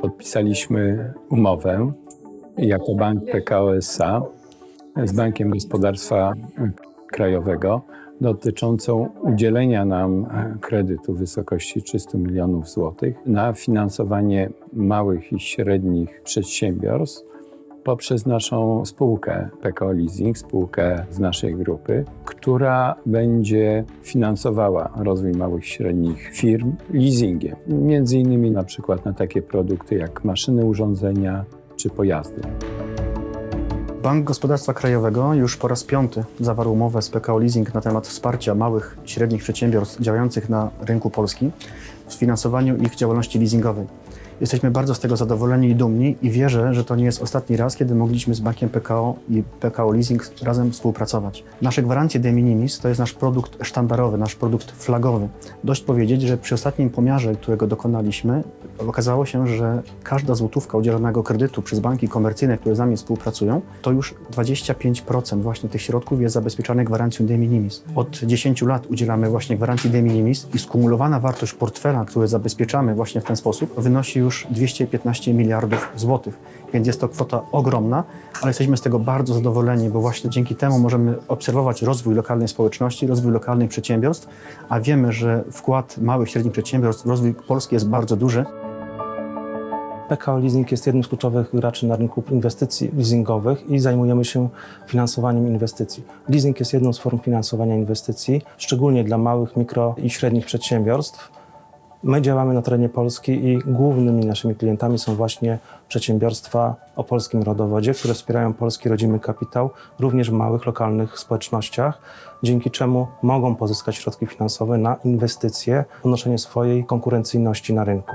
Podpisaliśmy umowę jako bank PKO SA z Bankiem Gospodarstwa Krajowego dotyczącą udzielenia nam kredytu w wysokości 300 milionów złotych na finansowanie małych i średnich przedsiębiorstw poprzez naszą spółkę PKO Leasing, spółkę z naszej grupy, która będzie finansowała rozwój małych i średnich firm leasingiem. Między innymi na przykład na takie produkty jak maszyny, urządzenia czy pojazdy. Bank Gospodarstwa Krajowego już po raz piąty zawarł umowę z PKO Leasing na temat wsparcia małych i średnich przedsiębiorstw działających na rynku polskim w finansowaniu ich działalności leasingowej. Jesteśmy bardzo z tego zadowoleni i dumni i wierzę, że to nie jest ostatni raz, kiedy mogliśmy z bankiem PKO i PKO Leasing razem współpracować. Nasze gwarancje de minimis to jest nasz produkt sztandarowy, nasz produkt flagowy. Dość powiedzieć, że przy ostatnim pomiarze, którego dokonaliśmy, okazało się, że każda złotówka udzielonego kredytu przez banki komercyjne, które z nami współpracują, to już 25% właśnie tych środków jest zabezpieczane gwarancją de minimis. Od 10 lat udzielamy właśnie gwarancji de minimis i skumulowana wartość portfela, który zabezpieczamy właśnie w ten sposób, wynosi już 215 miliardów złotych. Więc jest to kwota ogromna, ale jesteśmy z tego bardzo zadowoleni, bo właśnie dzięki temu możemy obserwować rozwój lokalnej społeczności, rozwój lokalnych przedsiębiorstw, a wiemy, że wkład małych i średnich przedsiębiorstw w rozwój Polski jest bardzo duży. PKO Leasing jest jednym z kluczowych graczy na rynku inwestycji leasingowych i zajmujemy się finansowaniem inwestycji. Leasing jest jedną z form finansowania inwestycji, szczególnie dla małych, mikro i średnich przedsiębiorstw. My działamy na terenie Polski i głównymi naszymi klientami są właśnie przedsiębiorstwa o polskim rodowodzie, które wspierają polski rodzimy kapitał, również w małych, lokalnych społecznościach, dzięki czemu mogą pozyskać środki finansowe na inwestycje, podnoszenie swojej konkurencyjności na rynku.